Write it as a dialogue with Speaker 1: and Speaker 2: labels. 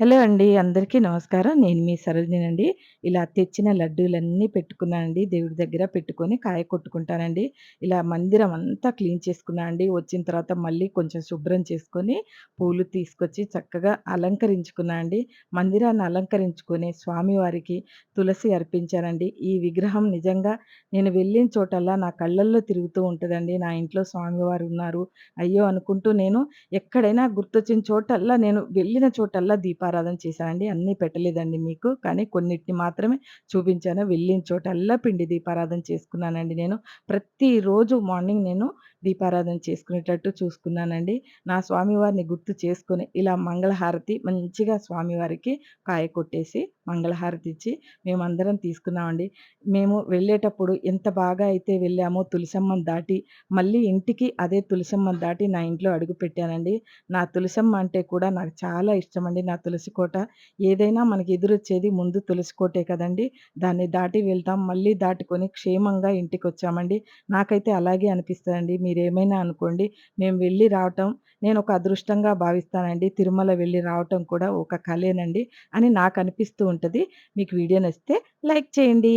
Speaker 1: Hello అండి. అందరికీ నమస్కారం. నేను మీ సరోజినండి. ఇలా తెచ్చిన లడ్డూలన్నీ పెట్టుకున్నానండి. దేవుడి దగ్గర పెట్టుకొని కాయ కొట్టుకుంటానండి. ఇలా మందిరం అంతా క్లీన్ చేసుకున్నా అండి. వచ్చిన తర్వాత మళ్ళీ కొంచెం శుభ్రం చేసుకొని, పూలు తీసుకొచ్చి చక్కగా అలంకరించుకున్నా అండి. మందిరాన్ని అలంకరించుకొని స్వామివారికి తులసి అర్పించానండి. ఈ విగ్రహం నిజంగా నేను వెళ్ళిన చోటల్లా నా కళ్ళల్లో తిరుగుతూ ఉంటుందండి నా ఇంట్లో స్వామివారు ఉన్నారు. అయ్యో! అనుకుంటూ నేను ఎక్కడైనా గుర్తొచ్చిన చోటల్లా నేను వెళ్ళిన చోటల్లా దీపారాధన చేశానండి. అన్నీ పెట్టలేదండి మీకు. కానీ కొన్నిటిని మాత్రమే చూపించాను. వెళ్ళిన చోటల్లా పిండి దీపారాధన చేసుకున్నానండి నేను. ప్రతిరోజు మార్నింగ్ నేను దీపారాధన చేసుకునేటట్టు చూసుకున్నానండి. నా స్వామివారిని గుర్తు చేసుకొని ఇలా మంగళహారతి మంచిగా స్వామివారికి కాయ కొట్టేసి, మంగళహారతి ఇచ్చి మేమందరం తీసుకున్నామండి. మేము వెళ్ళేటప్పుడు ఎంత బాగా అయితే వెళ్ళామో తులసమ్మని దాటి, మళ్ళీ ఇంటికి అదే తులసమ్మని దాటి నా ఇంట్లో అడుగుపెట్టానండి. నా తులసమ్మ అంటే కూడా నాకు చాలా ఇష్టమండి. నా తులసి కోట. ఏదైనా మనకి ఎదురొచ్చేది ముందు తులసి కోటే కదండి దాన్ని దాటి వెళ్తాం. మళ్ళీ దాటుకొని క్షేమంగా ఇంటికి వచ్చామండి నాకైతే అలాగే అనిపిస్తదండి. మీరేమైనా అనుకోండి. మేము వెళ్ళి రావటం నేను ఒక అదృష్టంగా భావిస్తానండి. తిరుమల వెళ్ళి రావటం కూడా ఒక కలేనండి అని నాకు అనిపిస్తూ ఉంటుంది మీకు వీడియో నచ్చితే లైక్ చేయండి.